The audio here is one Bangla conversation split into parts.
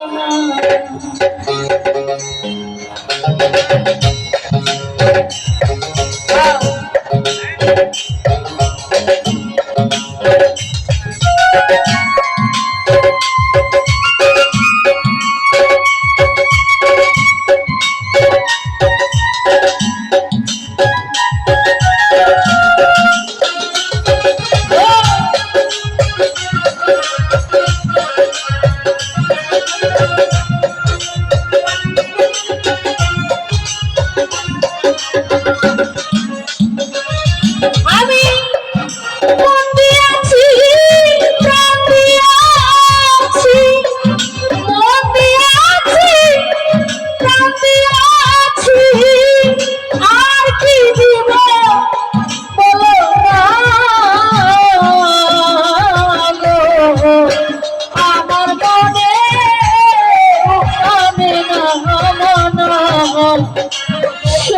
啊。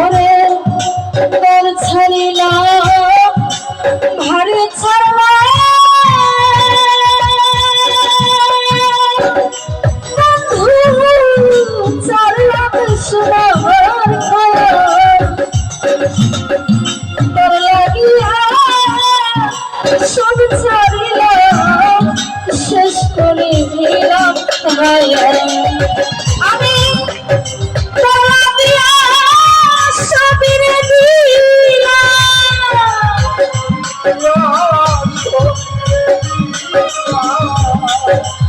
ওরে তোর ছাড়িলা ভারে লাগিয়া সব ছাড়িলাম। শেষ করে দিলাম। খায়া আসবে